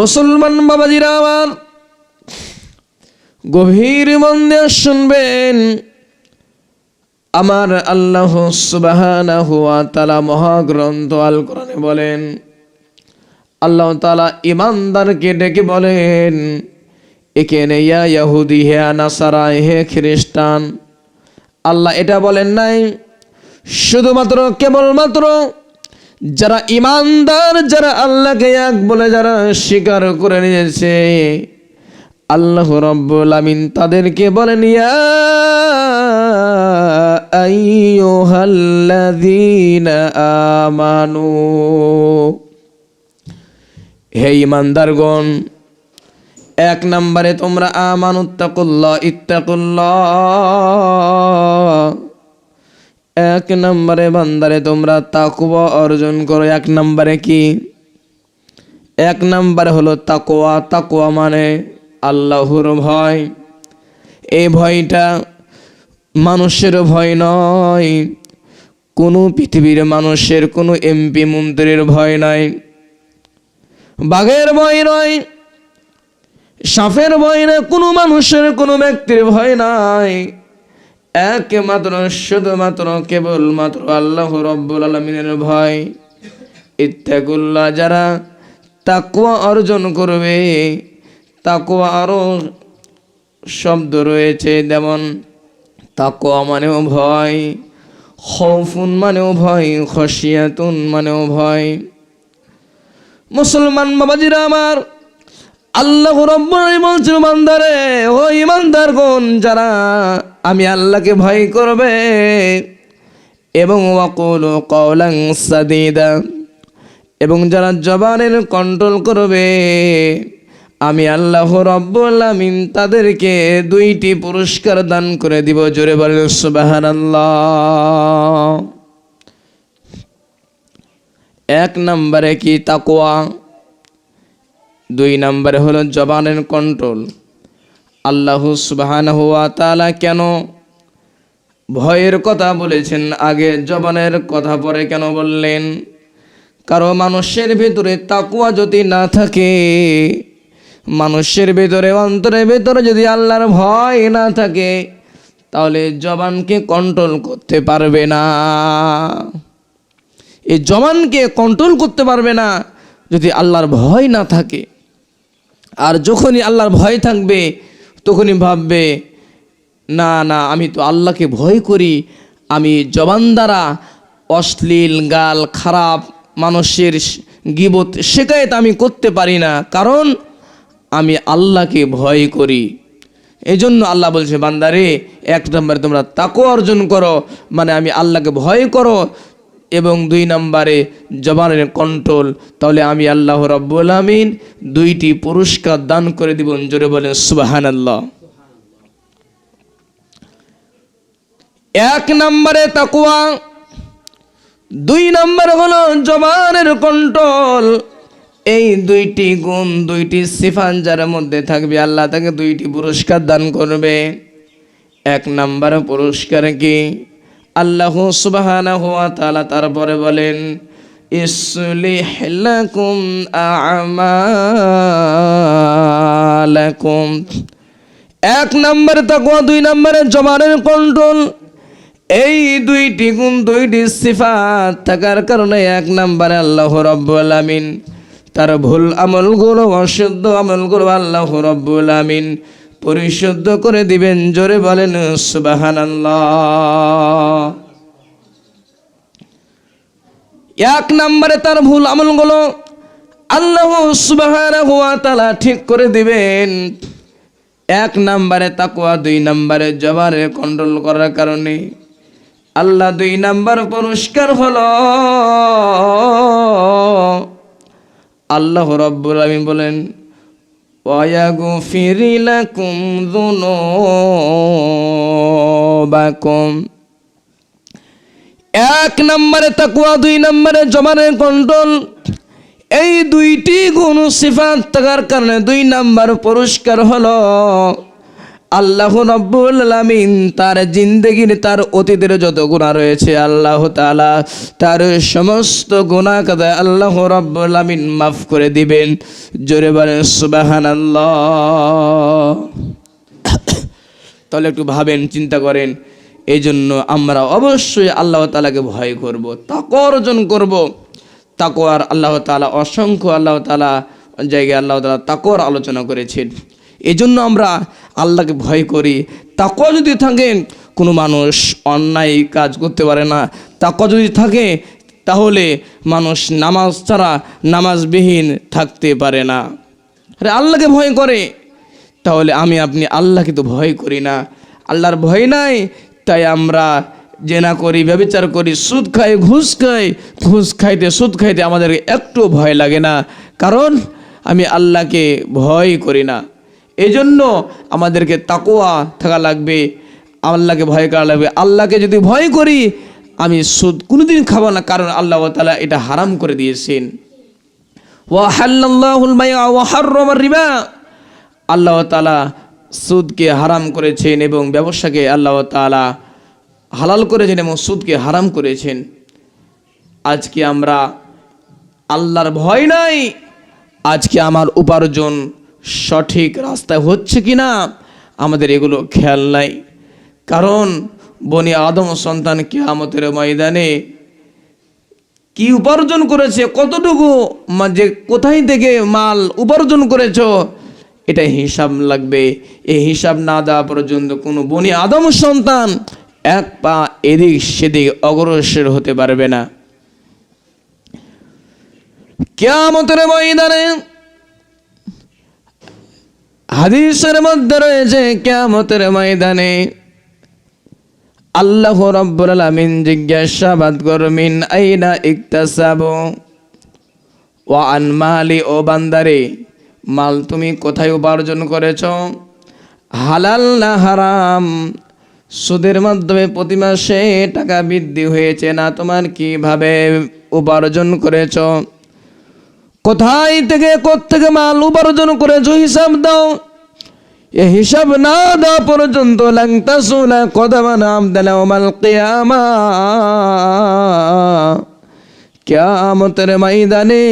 মুসলমান বাবাজিরা আমার, গভীর মন দিয়ে শুনবেন। আমার আল্লাহ সুবহানাহু ওয়া তাআলা মহাগ্রন্থ আল কোরআনে বলেন, আল্লাহ তাআলা ইমানদারকে ডেকে বলেন এখানে ইয়া ইহুদি হে নাসারা, হে খ্রিস্টান। আল্লাহ এটা বলেন নাই, শুধুমাত্র, কেবলমাত্র যারা ইমানদার, যারা আল্লাহকে এক বলে যারা স্বীকার করে নিয়েছে, আল্লাহ রব্বুল আমিন তাদেরকে বলেন আমানু। হে ইমানদারগণ, এক নম্বরে তোমরা আমানুত্তাকুল্লাহ, ইত্তাকুল্লাহ। এক নম্বরে বান্দারে, তোমরা তাকুয়া অর্জন করো। এক নম্বরে কি? এক নম্বরে হলো তাকুয়া তাকুয়া মানে আল্লাহর ভয়। এই ভয়টা মানুষের ভয় নয়। কোনো পৃথিবীর মানুষের, কোনো এমপি মন্ত্রীর ভয় নয়। বাঘের ভয় নয়, সাপের ভয় না কোনো মানুষের, কোনো ব্যক্তির ভয় নাই। একমাত্র, শুধুমাত্র, কেবলমাত্র আল্লাহ রব্বুল আলমিনের ভয়। ইত্যাগুল্লাহ যারা তাকুয়া অর্জন করবে তাকুয়া আরও শব্দ রয়েছে, যেমন তাকুয়া মানেও ভয়, খৌফুন মানেও ভয় খসিয়াতুন মানেও ভয়। মুসলমান বাবাজিরা আমার, আল্লাহ রব্বুল বলছিল ইমানদারে ও ইমানদার কোন যারা আমি আল্লাহকে ভয় করবে এবং ওয়াকুল কওলাং সাদিদা, এবং যারা জবানের কন্ট্রোল করবে, আমি আল্লাহ রব্বুল আমিন তাদেরকে দুইটি পুরস্কার দান করে দিব। জোরে বলেন, সুবহানাল্লাহ। এক নম্বরে কি তাকোয়া দুই নম্বরে হলো জবানের কন্ট্রোল আল্লাহ সুবাহান হুয়া তালা কেন ভয়ের কথা বলেছেন? আগে জবানের কথা পরে কেন বললেন? কারও মানুষের ভিতরে তাকুয়া যদি না থাকে, মানুষের ভিতরে, অন্তরের ভিতরে যদি আল্লাহর ভয় না থাকে, তাহলে জবানকে কন্ট্রোল করতে পারবে না। এই জবানকে কন্ট্রোল করতে পারবে না যদি আল্লাহর ভয় না থাকে। আর যখনই আল্লাহর ভয় থাকবে তখনই ভাববে, না না, আমি তো আল্লাহকে ভয় করি। আমি জবান দ্বারা অশ্লীল, গাল, খারাপ, মানুষের গিবত শেখায়ত আমি করতে পারি না। কারণ আমি আল্লাহকে ভয় করি। এই জন্য আল্লাহ বলছে, বান্দারে, এক নম্বরে তোমরা তাকো অর্জন করো। মানে আমি আল্লাহকে ভয় করো। এবং দুই নম্বরে জবানের কন্ট্রোল, তাহলে আমি আল্লাহ রব্বুল আমিন দুইটি পুরস্কার দান করে দিব। জোরে বলেন সুবাহান আল্লাহ এক নম্বরে তাকুয়া দুই নম্বর হলো জবানের কন্ট্রোল। এই দুইটি গুণ, দুইটি সিফান যার মধ্যে থাকবে, আল্লাহ তাকে দুইটি পুরস্কার দান করবে। এক নম্বর পুরস্কার কি? আল্লাহ সুবহানাহু ওয়া তাআলা তারপরে বলেন এক নম্বরে তাকওয়া, দুই নম্বরে জমানের কন্ট্রোল। এই দুইটি গুণ, দুইটি সিফাত থাকার কারণে এক নম্বরে আল্লাহ রব্বুল আমিন। তার ভুল আমল আমলগুলো অশুদ্ধ আমলগুলো আল্লাহ রব্বুল আমিন। পরিশুদ্ধ করে দিবেন, জোরে বলেন, সুবাহানাল্লাহ। এক নম্বরে তার ভুল আমলগুলো আল্লাহ সুবহানাহু ওয়া তাআলা ঠিক করে দিবেন। এক নম্বরে তাকওয়া, দুই নম্বরে জবারে কন্ট্রোল করার কারণে আল্লাহ দুই নাম্বার পুরস্কার হলো আল্লাহ রব্বুল আলামিন বলেন ويغفر لكم ذنوبكم এক নম্বরে তাকুয়া দুই নম্বরে জমানের কন্ট্রোল এই দুইটি গুণ সিফাত থাকার কারণে দুই নাম্বার পুরস্কার হলো আল্লাহ রব্বুল আলামিন তার জিন্দগির, তার অতীতের যত গুণা রয়েছে, আল্লাহ তাআলা তার সমস্ত গুণা কাদায় আল্লাহ রব্বুল আলামিন মাফ করে দিবেন। জোরে বলেন, সুবহানাল্লাহ। তাহলে একটু ভাবেন, চিন্তা করেন এই জন্য আমরা অবশ্যই আল্লাহ তালাকে ভয় করব, তাকে অর্জন করব। আর আল্লাহ তালা অসংখ্য আল্লাহ তালা জায়গায় আল্লাহ তালা তাকর আলোচনা করেছেন। এই জন্য আমরা আল্লাহকে ভয় করি। তাকওয়া যদি থাকে, কোনো মানুষ অন্যায় কাজ করতে পারে না। তাকওয়া যদি থাকে, তাহলে মানুষ নামাজ ছাড়া নামাজবিহীন থাকতে পারে না। আরে আল্লাহকে ভয় করে, তাহলে আমি আপনি আল্লাহকে তো ভয় করি না। আল্লাহর ভয় নাই, তাই আমরা জেনা করি, ব্যবচার করি, সুদ খাই, ঘুষ খাই। ঘুষ খাইতে, সুদ খাইতে আমাদের একটু ভয় লাগে না। কারণ আমি আল্লাহকে ভয় করি না। এই জন্য আমাদেরকে তাকোয়া থাকা লাগবে, আল্লাহকে ভয় করা লাগবে। আল্লাহকে যদি ভয় করি, আমি সুদ কোনোদিন খাব না, কারণ আল্লাহ তালা এটা হারাম করে দিয়েছেন। রিবা। আল্লাহ তাআলা সুদকে হারাম করেছেন এবং ব্যবসাকে আল্লাহ তাআলা হালাল করেছেন এবং সুদকে হারাম করেছেন। আজকে আমরা আল্লাহর ভয় নাই, আজকে আমার উপার্জন সঠিক রাস্তায় হচ্ছে কি না আমাদের এগুলো খেয়াল নাই। কারণ বনি আদম সন্তান কেয়ামতের ময়দানে কি উপার্জন করেছে, কতটুকু যে কোথায় থেকে মাল উপার্জন করেছ, এটা হিসাব লাগবে। এই হিসাব না দেওয়া পর্যন্ত কোনো বনি আদম সন্তান এক পা এদিক সেদিক অগ্রসর হতে পারবে না। কেয়ামতের ময়দানে হাদিসের মধ্যে রয়েছে কেয়ামতের ময়দানে। আল্লাহ রব্বুল আলামিন জিজ্ঞাসাবাদ করমিন আইনা ইকতাসাবু? ওয়া আন মালি, ও বান্দারে, মাল তুমি কোথায় উপার্জন করেছ? হালাল না হারাম? সুদের মাধ্যমে প্রতি মাসে টাকা বৃদ্ধি হয়েছে না? তোমার কীভাবে উপার্জন করেছ? কোথায় থেকে থেকে মাল উপার্জন করেছ হিসাব দাও? এ হিসাব না দেওয়া পর্যন্ত লাগতা সোনা কদমান আমদালা ওমাল কেয়ামা। কেয়ামতের ময়দানে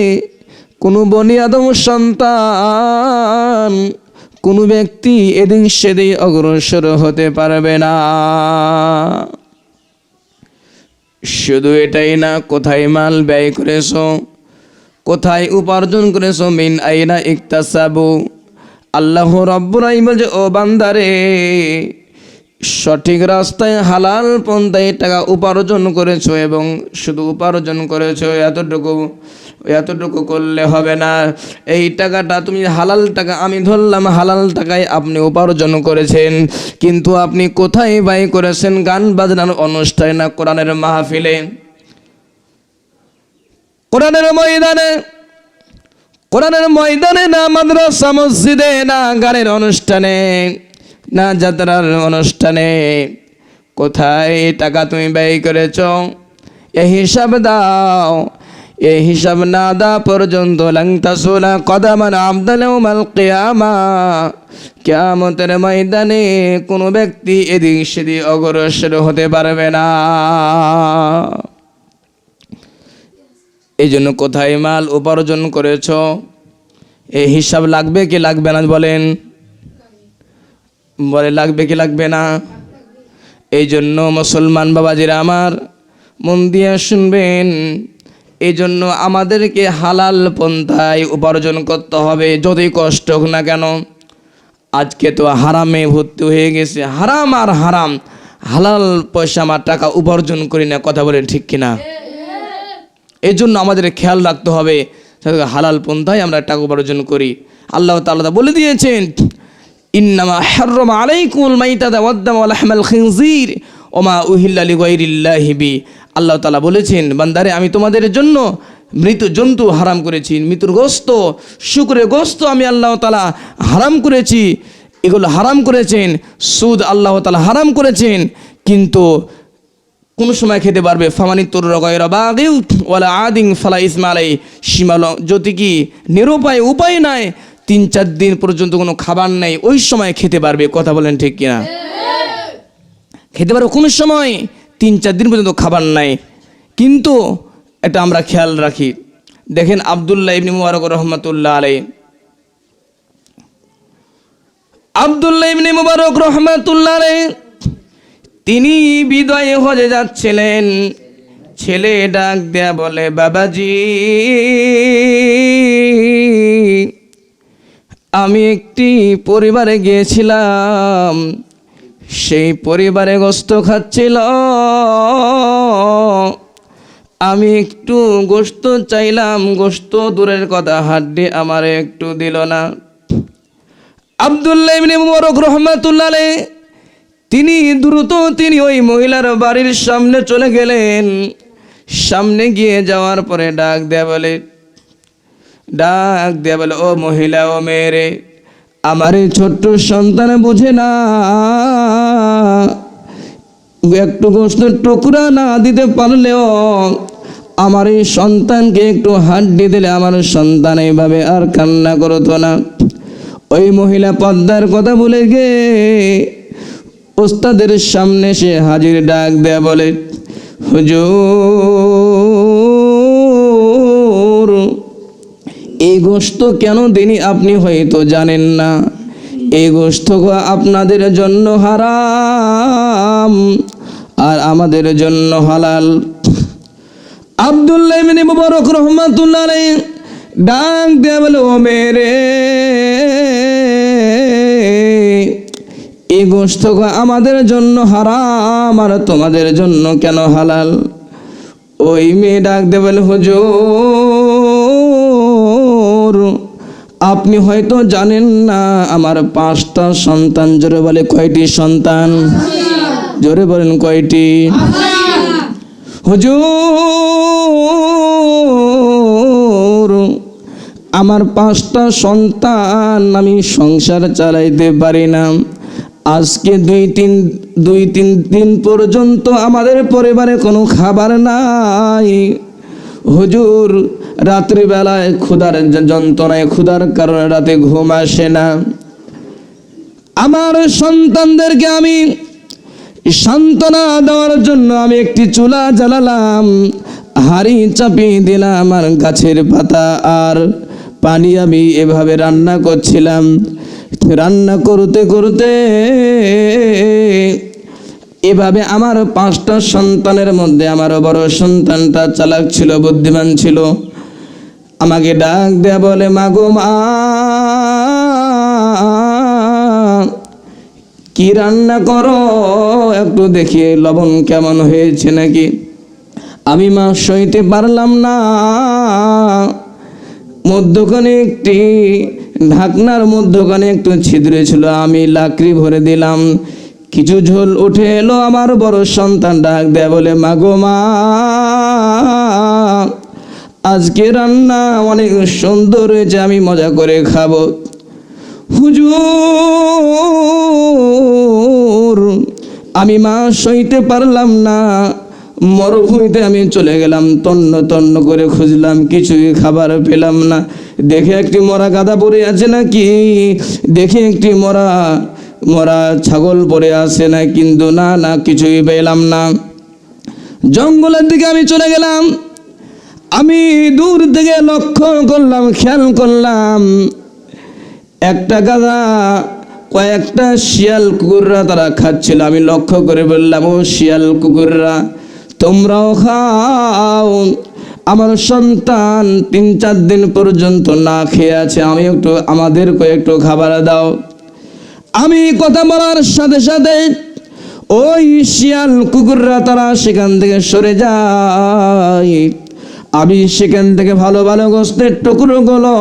কোনো বনি আদম সন্তান, কোনো ব্যক্তি এদিন সেদিন অগ্রসর হতে পারবে না। শুধু এটাই না, কোথায় মাল ব্যয় করেছ? কোথায় উপার্জন করেছ? মিন আইনা ইকতাসাবু। আল্লাহ রব্বুরাই বলছে, ও বান্দারে, সঠিক রাস্তায় হালাল পন্থায় টাকা উপার্জন করেছ এবং শুধু উপার্জন করেছ, এতটুকু এতটুকু করলে হবে না। এই টাকাটা তুমি হালাল টাকা, আমি ধরলাম হালাল টাকায় আপনি উপার্জন করেছেন, কিন্তু আপনি কোথায় ব্যয় করেছেন গান বাজনার অনুষ্ঠানে না কোরআনের মাহফিলে? কোরআনের ময়দানে কোরআনের ময়দানে না মাদ্রাসা, মসজিদে, না গানের অনুষ্ঠানে, না যাত্রার অনুষ্ঠানে। কোথায় টাকা তুমি ব্যয় করেছ? এ হিসাব দাও। এ হিসাব না দা পর্যন্ত লাংতা সোলা কদামান আবদালেও মাল কেয়ামা। কেয়ামতের ময়দানে কোনো ব্যক্তি এদিক সেদিক অগ্রসর হতে পারবে না। এই জন্য কোথায় মাল উপার্জন করেছ? এই হিসাব লাগবে কি লাগবে না বলেন। বলে, লাগবে কি লাগবে না? এই জন্য মুসলমান বাবাজিরা আমার মন দিয়ে শুনবেন এই জন্য আমাদেরকে হালাল পন্থায় উপার্জন করতে হবে যতই কষ্ট হোক না কেন। আজকে তো হারামে ভর্তি হয়ে গেছে, হারাম আর হারাম। হালাল পয়সা আমার টাকা উপার্জন করি না, কথা বলেন ঠিক কিনা? এই জন্য আমাদের খেয়াল রাখতে হবে হালাল পন্থায় আমরা টাকা উপার্জন করি। আল্লাহ তাআলা বলে দিয়েছেন, ইন্নামা হাররামা আলাইকুমুল মাইতাদা ওয়াদ্দাম ওয়া লাহমাল খিনজির ওমা উহিল্লা লিগাইরিল্লাহি বি। আল্লাহ তাআলা বলেছেন, বান্দারে, আমি তোমাদের জন্য মৃত জন্তু হারাম করেছি, মৃত্যুর গোস্ত শুকুরের গোস্ত আমি আল্লাহ তাআলা হারাম করেছি। এগুলো হারাম করেছেন, সুদ আল্লাহ তাআলা হারাম করেছেন, কিন্তু কোন সময় খেতে পারবে? ফামানি তোর রগয়ের বাগিউ ওয়ালা আদিং ফালা ইসমালাই। সীমাল যদি কি নিরুপায় উপায় নাই, তিন চার দিন পর্যন্ত কোনো খাবার নেই, ওই সময় খেতে পারবে। কথা বলেন ঠিক কিনা? খেতে পারবে কোনো সময়, তিন চার দিন পর্যন্ত খাবার নাই। কিন্তু এটা আমরা খেয়াল রাখি। দেখেন আবদুল্লাহ ইবনি মুবারক রহমতুল্লাহ আলাই আবদুল্লাহ ইবনি মুবারক রহমতুল্লাহ আলাই তিনি বিদয়ে হজে যাচ্ছিলেন। ছেলে ডাক দেয়া বলে, বাবাজি, আমি একটি পরিবারে গিয়েছিলাম। সেই পরিবারে গোস্ত খাচ্ছিল। আমি একটু গোস্ত চাইলাম, গোস্ত দূরের কথা, হাড্ডি আমার একটু দিল না। আবদুল্লাহ রহমাতুল্লাহ তিনি দ্রুত তিনি ওই মহিলার বাড়ির সামনে চলে গেলেন। সামনে গিয়ে যাওয়ার পরে ডাক দেয়া বলে, ডাক দেয়া বলে, ও মহিলা, ও মেয়েরে আমার এই ছোট্ট সন্তান বুঝে না। একটু গোষ্ঠের টুকরা না দিতে পারলেও আমার এই সন্তানকে একটু হাড্ডি দিলে আমার সন্তান এইভাবে আর কান্না করতো না। ওই মহিলা পদ্মার কথা বলে গে ওস্তাদের সামনে সে হাজির ডাক দেয়া বলে, হুজুর, এই গোস্ত কেন দিনই আপনি হয়তো জানেন না? এই গোস্ত আপনাদের জন্য হারাম আর আমাদের জন্য হালাল। আব্দুল্লাহ মুবারক রহমাতুল্লাহ ডাক দেয়া বলে, ও মেরে এই গোস্ত আমাদের জন্য হারাম, আর তোমাদের জন্য কেন হালাল? ওই মেয়ে ডাক দে বলে, হুজুর, আপনি হয়তো জানেন না, আমার পাঁচটা সন্তান, জোরে বলে কয়টি সন্তান? জোরে বলেন কয়টি? হুজুর, আমার পাঁচটা সন্তান, আমি সংসার চালাইতে পারি না। আজকে দুই তিন দুই তিন দিন পর্যন্ত আমাদের পরিবারে কোনো খাবার নাই। হুজুর, রাত্রিবেলায় ক্ষুধার যন্ত্রণায় ক্ষুধার কারণে রাতে ঘুম আসে না। আমার সন্তানদেরকে আমি সান্ত্বনা দেওয়ার জন্য আমি একটি চুলা জ্বালালাম, হাড়ি চাপিয়ে দিলাম আমার গাছের পাতা আর পানি আমি এভাবে রান্না করছিলাম। রান্না করতে করতে এভাবে আমার পাঁচটা সন্তানের মধ্যে আমার বড় সন্তানটা চালাক ছিল, বুদ্ধিমান ছিল। আমাকে ডাক দেয়া বলে মাগো মা, কি রান্না করো? একটু দেখি, লবণ কেমন হয়েছে নাকি? আমি মা সইতে পারলাম না। মধ্যখানে একটি ঢাকনার মধ্যখানে একটু ছিদ্র ছিল, আমি লাকড়ি ভরে দিলাম। কিছু ঝোল উঠে এলো আমার বড় সন্তান, ডাক দেয় বলে মাগো মা, আজকে রান্না অনেক সুন্দর হয়েছে, আমি মজা করে খাব। হুজুর, আমি মা সইতে পারলাম না। মরুভূমিতে আমি চলে গেলাম, তন্ন তন্ন করে খুঁজলাম, কিছুই খাবার পেলাম না। দেখে একটি মরা গাদা পড়ে আছে নাকি? দেখে একটি মরা মরা ছাগল পড়ে আছে না কিন্তু না না কিছুই পেলাম না। জঙ্গলের দিকে আমি চলে গেলাম। আমি দূর থেকে লক্ষ্য করলাম, খেয়াল করলাম, একটা গাদা কয়েকটা শিয়াল কুকুররা তারা খাচ্ছিল। আমি লক্ষ্য করে বললাম, ও শিয়াল কুকুররা তোমরাও খাও। আমার সন্তান তিন, চার দিন পর্যন্ত না খেয়ে আছে। আমি একটু আমাদেরকে একটু খাবার দাও। আমি কথা বলার সাথে সাথে ওই শিয়াল কুকুররা তারা সেখান থেকে সরে যায়। আমি সেখান থেকে ভালো ভালো গোস্তের টুকরোগুলো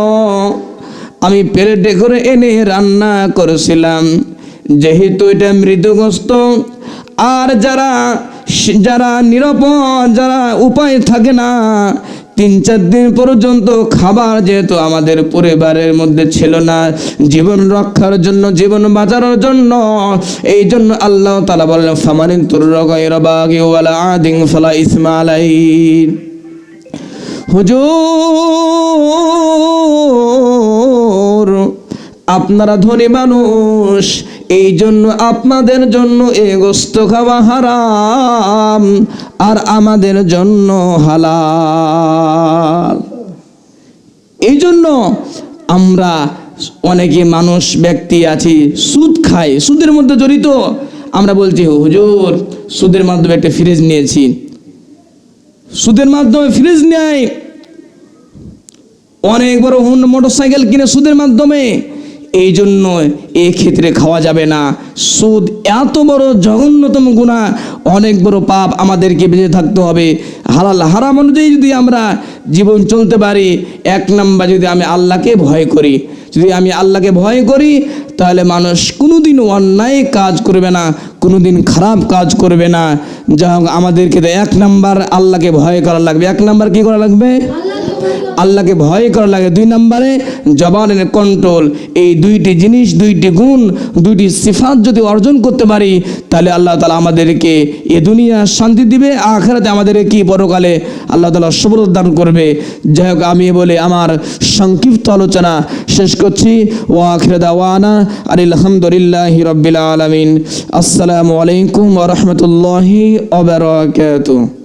আমি প্লেটে করে এনে রান্না করেছিলাম। যেহেতু এটা মৃদু গোস্ত, আর যারা যারা নিরাপদ, যারা উপায় থাকে না, তিন চার দিন পর্যন্ত খাবার যেহেতু আমাদের পরিবারের মধ্যে ছিল না, জীবন রক্ষার জন্য, জীবন বাঁচানোর জন্য, এই জন্য আল্লাহ তালা বললেন ফামানিন তুর রবাগি ওয়ালা আদিং ফালা ইসমালাই হুজুর আপনারা ধনী মানুষ এই জন্য আপনাদের জন্য এ গোস্ত খাওয়া হারাম আর আমাদের জন্য হালাল। এই জন্য আমরা অনেকে মানুষ, ব্যক্তি আছি, সুদ খায় সুদের মধ্যে জড়িত। আমরা বলছি, হুজুর, সুদের মাধ্যমে একটা ফ্রিজ নিয়েছি। সুদের মাধ্যমে ফ্রিজ নেয়। অনেক বড় মোটর সাইকেল কিনে সুদের মাধ্যমে। এই জন্য ক্ষেত্রে খাওয়া যাবে না। সুদ এত বড় জঘন্যতম গুণা। অনেক বড় পাপ আমাদেরকে বেঁচে থাকতে হবে। হালাল হারাম অনুযায়ী যদি আমরা জীবন চলতে পারি, এক নাম্বার যদি আমি আল্লাহকে ভয় করি। যদি আমি আল্লাহকে ভয় করি, তাহলে মানুষ কোনোদিন অন্যায় কাজ করবে না, কোনোদিন খারাপ কাজ করবে না। যা হোক, আমাদেরকে এক নাম্বার আল্লাহকে ভয় করা লাগবে। এক নাম্বার কি করা লাগবে? আল্লাহকে ভয় করা লাগে। দুই নম্বরে জবানের কন্ট্রোল। এই দুইটি জিনিস, দুইটি গুণ, দুইটি সিফাত যদি অর্জন করতে পারি, তাহলে আল্লাহ তালা আমাদেরকে এ দুনিয়া শান্তি দিবে, আখেরাতে আমাদেরকে কি পরকালে আল্লাহ তালা সবল দান করবে। যাই হোক, আমি বলে আমার সংক্ষিপ্ত আলোচনা শেষ করছি। ও আখিরাদা ওয়ানা আলহামদুলিল্লাহ রবিল আলমিন। আসসালামু আলাইকুম ওরহমতুল্লাহি ওবরাকাতুহ